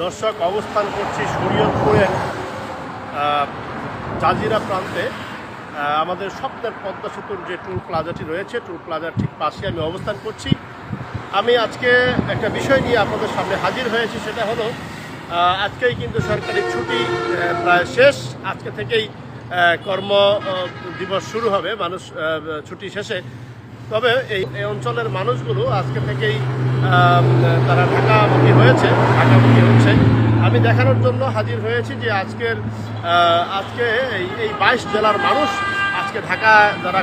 দর্শক, অবস্থান করছি শরীয়তপুরের জাজিরা প্রান্তে। আমাদের স্বপ্নের পদ্মা সেতুর যে টুল প্লাজাটি রয়েছে টুল প্লাজার ঠিক পাশে আমি অবস্থান করছি। আমি আজকে একটা বিষয় নিয়ে আপনাদের সামনে হাজির হয়েছি, সেটা হলো আজকেই কিন্তু সরকারি ছুটি প্রায় শেষ। আজকে থেকেই কর্ম দিবস শুরু হবে। মানুষ ছুটি শেষে তবে এই অঞ্চলের মানুষগুলো আজকে থেকেই তারা ঢাকামুখী হয়েছে, ঢাকামুখী হচ্ছে। আমি দেখানোর জন্য হাজির হয়েছি যে আজকের আজকে এই এই বাইশ জেলার মানুষ আজকে ঢাকা যারা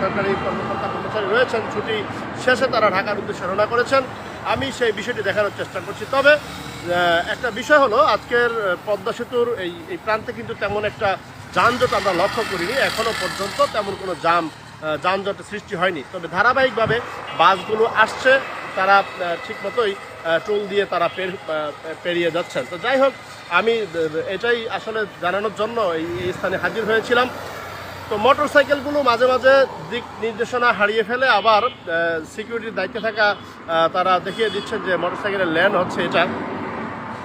সরকারি কর্মকর্তা কর্মচারী রয়েছেন, ছুটি শেষে তারা ঢাকার উদ্দেশ্যে রওনা করেছেন। আমি সেই বিষয়টি দেখানোর চেষ্টা করছি। তবে একটা বিষয় হলো, আজকের পদ্মা সেতুর এই এই প্রান্তে কিন্তু তেমন একটা যানজট আমরা লক্ষ্য করিনি। এখনও পর্যন্ত তেমন কোনো জাম আহ, যানজটের সৃষ্টি হয়নি। তবে ধারাবাহিকভাবে বাসগুলো আসছে তারা ঠিকমতোই টোল দিয়ে তারা পের- পেরিয়ে যাচ্ছেন। তো যাই হোক আমি এটাই আসলে জানানোর জন্য এই স্থানে হাজির হয়েছিলাম। তো মোটর সাইকেলগুলো মাঝে মাঝে দিক নির্দেশনা হারিয়ে ফেলে আবার সিকিউরিটির দায়িত্বে থাকা তারা দেখিয়ে দিচ্ছেন যে মোটর সাইকেলের ল্যান্ড হচ্ছে এটা।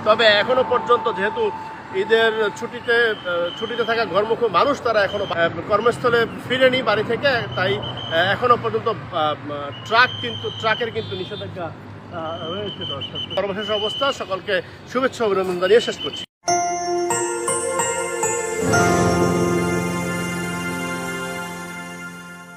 তবে এখনও পর্যন্ত যেহেতু ঈদের ছুটিতে ছুটিতে থাকা ঘরমুখ মানুষ তারা এখনও কর্মস্থলে ফিরেনি বাড়ি থেকে, তাই এখনও এখনও পর্যন্ত ট্রাক কিন্তু, ট্রাকের কিন্তু নিষেধাজ্ঞা রয়েছে দর্শক সর্বশেষ অবস্থা, সকলকে শুভেচ্ছা, অভিনন্দন জানিয়ে শেষ করছি।